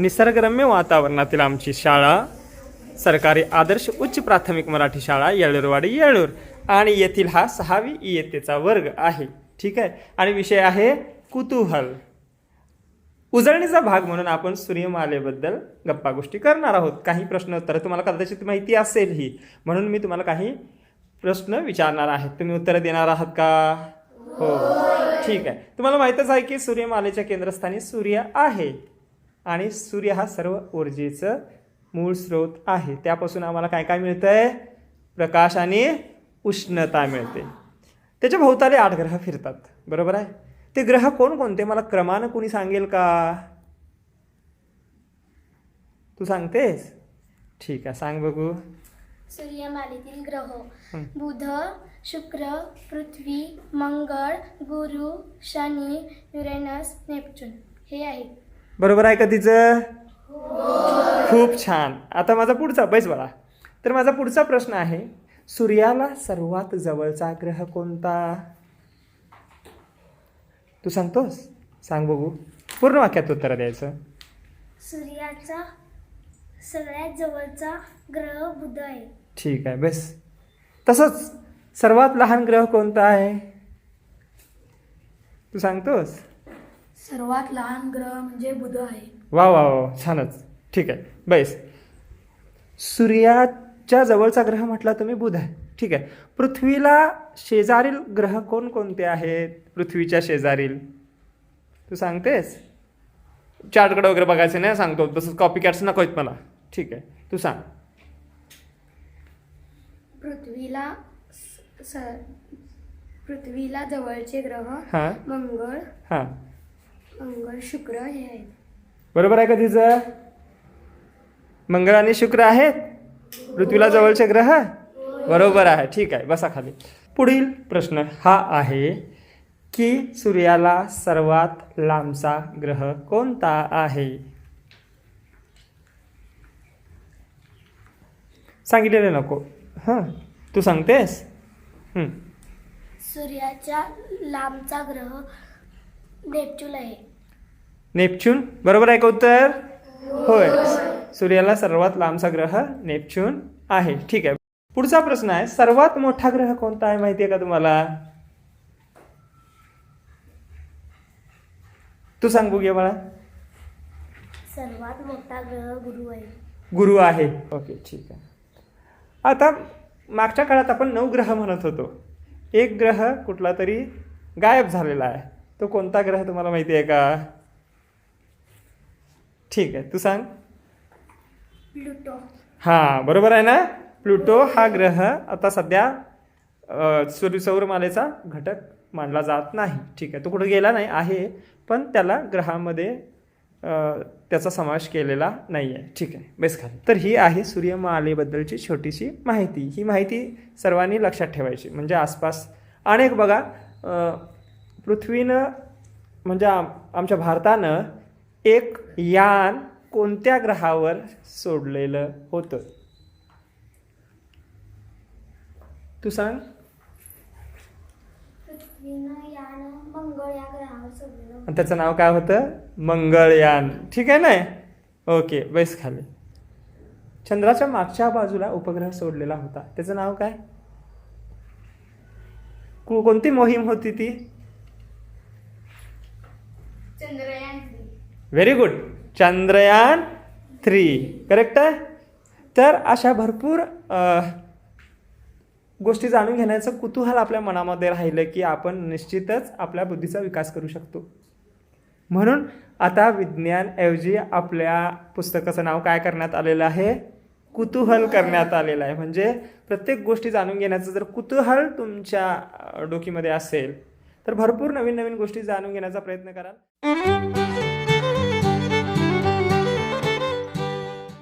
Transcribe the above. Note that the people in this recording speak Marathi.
निसर्गरम्य वातावरणातील आमची शाळा सरकारी आदर्श उच्च प्राथमिक मराठी शाळा येळूरवाडी येळूर. आणि येथील हा सहावी इयत्तेचा वर्ग आहे. ठीक आहे? आणि विषय आहे कुतूहल. उजळणीचा भाग म्हणून आपण सूर्यमालेबद्दल गप्पा गोष्टी करणार आहोत. काही प्रश्न उत्तर तुम्हाला कदाचित माहिती असेल ही म्हणून मी तुम्हाला काही प्रश्न विचारणार आहे. तुम्ही उत्तरं देणार आहात का? हो. ठीक आहे. तुम्हाला माहीतच आहे की सूर्यमालेच्या केंद्रस्थानी सूर्य आहे. आणि सूर्य हा सर्व ऊर्जेचं मूळ स्रोत आहे. त्यापासून आम्हाला काय काय मिळतंय? प्रकाश आणि उष्णता मिळते. त्याच्या भोवताली आठ ग्रह फिरतात. बरोबर आहे? ते ग्रह कोणकोणते मला क्रमानं कोणी सांगेल का? तू सांगतेस? ठीक आहे सांग बघू. सूर्यमालेतील ग्रह. बुध शुक्र पृथ्वी मंगळ गुरु शनी युरेनस नेपच्यून. हे आहेत. बरोबर आहे का तिचं? खूप छान. आता माझा पुढचा बैस बघा तर माझा पुढचा प्रश्न आहे सूर्याला सर्वात जवळचा ग्रह कोणता? तू सांगतोस? सांग बघू. पूर्ण वाक्यात उत्तर द्यायचं. सूर्याचा सगळ्यात जवळचा ग्रह बुध आहे. ठीक आहे बेस. तसंच सर्वात लहान ग्रह कोणता आहे? तू सांगतोस? सर्वात लहान ग्रह म्हणजे बुध आहे. वा वा वा छानच. ठीक आहे. बैस. सूर्याच्या जवळचा ग्रह म्हटला तुम्ही बुध आहे. ठीक आहे. पृथ्वीला शेजारील ग्रह कोणकोणते आहेत? पृथ्वीच्या शेजारील. तू सांगतेस? चार्टकडे वगैरे बघायचं नाही सांगतो. तसंच कॉपी कॅट्स नको आहेत मला. ठीक आहे. तू सांग. पृथ्वीला स- स- पृथ्वीला जवळचे ग्रह हां. मंगळ हां. मंगळ शुक्र हे आहेत. बरोबर आहे का तिचं? मंगळ आणि शुक्र आहेत? पृथ्वीला जवळचे ग्रह? बरोबर आहे. ठीक आहे. बसा खाली. पुढील प्रश्न हा आहे की सूर्याला सर्वात लांबचा ग्रह कोणता आहे? सांगितलेलं नको. हां. तू सांगतेस? हं. सूर्याच्या लांबचा ग्रह नेपच्यून आहे. नेपच्यून? बरोबर आहे का उत्तर? होय. सूर्याला सर्वात लांबचा ग्रह नेपच्यून आहे. ठीक आहे. पुढचा प्रश्न आहे सर्वात मोठा ग्रह कोणता आहे माहिती आहे का तुम्हाला? तू सांग बघूया मला. सर्वात मोठा ग्रह गुरु आहे. गुरु आहे. ओके ठीक आहे. आता मागच्या काळात आपण नऊ ग्रह म्हणत होतो. एक ग्रह कुठला तरी गायब झालेला आहे. तो कोणता ग्रह तुम्हाला माहिती आहे का? ठीक आहे तू सांग. प्लुटो. हां बरोबर आहे ना? प्लुटो हा ग्रह आता सध्या सूर्य सौरमालेचा घटक मानला जात नाही. ठीक आहे तो कुठं गेला नाही आहे पण त्याला ग्रहामध्ये त्याचा समावेश केलेला नाही आहे ठीक आहे बेस खाली. तर ही आहे सूर्यमालेबद्दलची छोटीशी माहिती. ही माहिती सर्वांनी लक्षात ठेवायची. म्हणजे आसपास अनेक बघा पृथ्वीनं म्हणजे आम आमच्या भारतानं एक यान कोणत्या ग्रहावर सोडलेलं होतं? तू सांग. आणि त्याचं नाव काय होतं? मंगळयान ठीक आहे ना? ओके बैस खाली. चंद्राच्या मागच्या बाजूला उपग्रह सोडलेला होता. त्याचं नाव काय? को- कोणती मोहीम होती ती? Chandrayaan very good Chandrayaan three correct आहे? तर अशा भरपूर गोष्टी जाणून घेण्याचं कुतूहल आपल्या मनामध्ये राहिलं की आपण निश्चितच आपल्या बुद्धीचा विकास करू शकतो. म्हणून आता विज्ञानऐवजी आपल्या पुस्तकाचं नाव काय करण्यात आलेलं आहे? कुतूहल करण्यात आलेलं आहे. म्हणजे प्रत्येक गोष्टी जाणून घेण्याचं जर कुतूहल तुमच्या डोकीमध्ये असेल तर भरपूर नवीन नवीन गोष्टी जाणून घेण्याचा प्रयत्न कराल.